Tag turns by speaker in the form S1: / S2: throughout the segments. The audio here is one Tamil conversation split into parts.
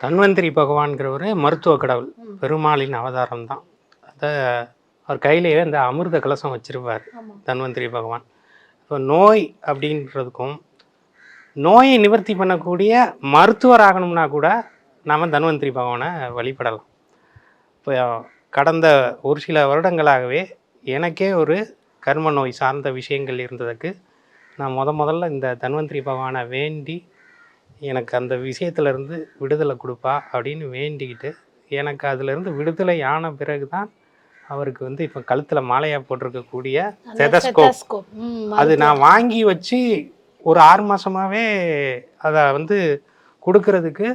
S1: தன்வந்திரி பகவான்கிறவர் மருத்துவ கடவுள் பெருமாளின் அவதாரம் தான் அதை அவர் கையிலேயே இந்த அமிர்த கலசம் வச்சிருப்பார். தன்வந்திரி பகவான். இப்போ நோய் அப்படின்றதுக்கும் நோயை நிவர்த்தி பண்ணக்கூடிய மருத்துவர் ஆகணும்னா கூட நாம் தன்வந்திரி பகவானை வழிபடலாம். இப்போ கடந்த ஒரு சில வருடங்களாகவே எனக்கே ஒரு கர்ம நோய் சார்ந்த விஷயங்கள் இருந்ததுக்கு நான் முத முதல்ல இந்த தன்வந்திரி பகவானை வேண்டி எனக்கு அந்த விஷயத்துலேருந்து விடுதலை கொடுப்பா அப்படின்னு வேண்டிக்கிட்டு எனக்கு அதுலேருந்து விடுதலை ஆன பிறகு தான் அவருக்கு வந்து இப்போ கழுத்தில் மாலையாக போட்டிருக்கக்கூடிய.
S2: ம்,
S1: அது நான் வாங்கி வச்சு ஒரு ஆறு மாதமாகவே அதை வந்து கொடுக்கறதுக்கு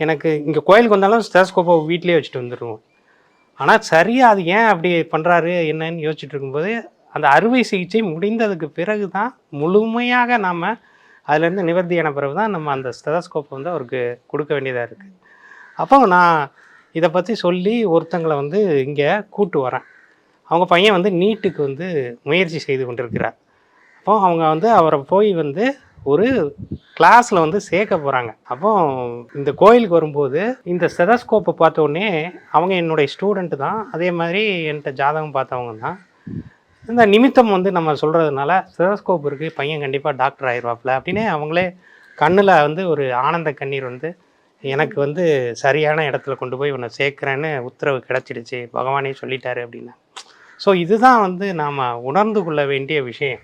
S1: எனக்கு இங்கே கோயிலுக்கு வந்தாலும் ஸ்டெதஸ்கோப்பை வீட்டிலேயே வச்சுட்டு வந்துடுவோம் ஆனால் சரியாக அது ஏன் அப்படி பண்ணுறாரு என்னன்னு யோசிச்சுட்டு இருக்கும்போது அந்த அறுவை சிகிச்சை முடிந்ததுக்கு பிறகு தான் முழுமையாக நாம் அதுலேருந்து நிவர்த்தியான பிறகு தான் நம்ம அந்த ஸ்டெதஸ்கோப்பை வந்து அவருக்கு கொடுக்க வேண்டியதாக இருக்குது அப்போ நான் இதை பற்றி சொல்லி ஒருத்தங்களை வந்து இங்கே கூட்டு வரேன். அவங்க பையன் வந்து நீட்டுக்கு வந்து முயற்சி செய்து கொண்டிருக்கிறார். அப்போ அவங்க வந்து அவரை போய் வந்து ஒரு கிளாஸில் வந்து சேர்க்க போகிறாங்க அப்போ இந்த கோயிலுக்கு வரும்போது இந்த ஸ்டெதஸ்கோப்பை பார்த்த உடனே அவங்க என்னுடைய ஸ்டூடெண்ட்டு தான். அதே மாதிரி என்கிட்ட ஜாதகம் பார்த்தவங்க தான். இந்த நிமித்தம் வந்து நம்ம சொல்கிறதுனால சிரோஸ்கோப் இருக்குது பையன் கண்டிப்பாக டாக்டர் ஆயிடுவாப்ல அப்படின்னு அவங்களே கண்ணில் வந்து ஒரு ஆனந்த கண்ணீர் வந்து எனக்கு வந்து சரியான இடத்துல கொண்டு போய் உன்னை சேர்க்குறேன்னு உத்தரவு கிடச்சிடுச்சு. பகவானே சொல்லிட்டாரு அப்படின்னு. ஸோ இதுதான் வந்து நாம் உணர்ந்து கொள்ள வேண்டிய விஷயம்.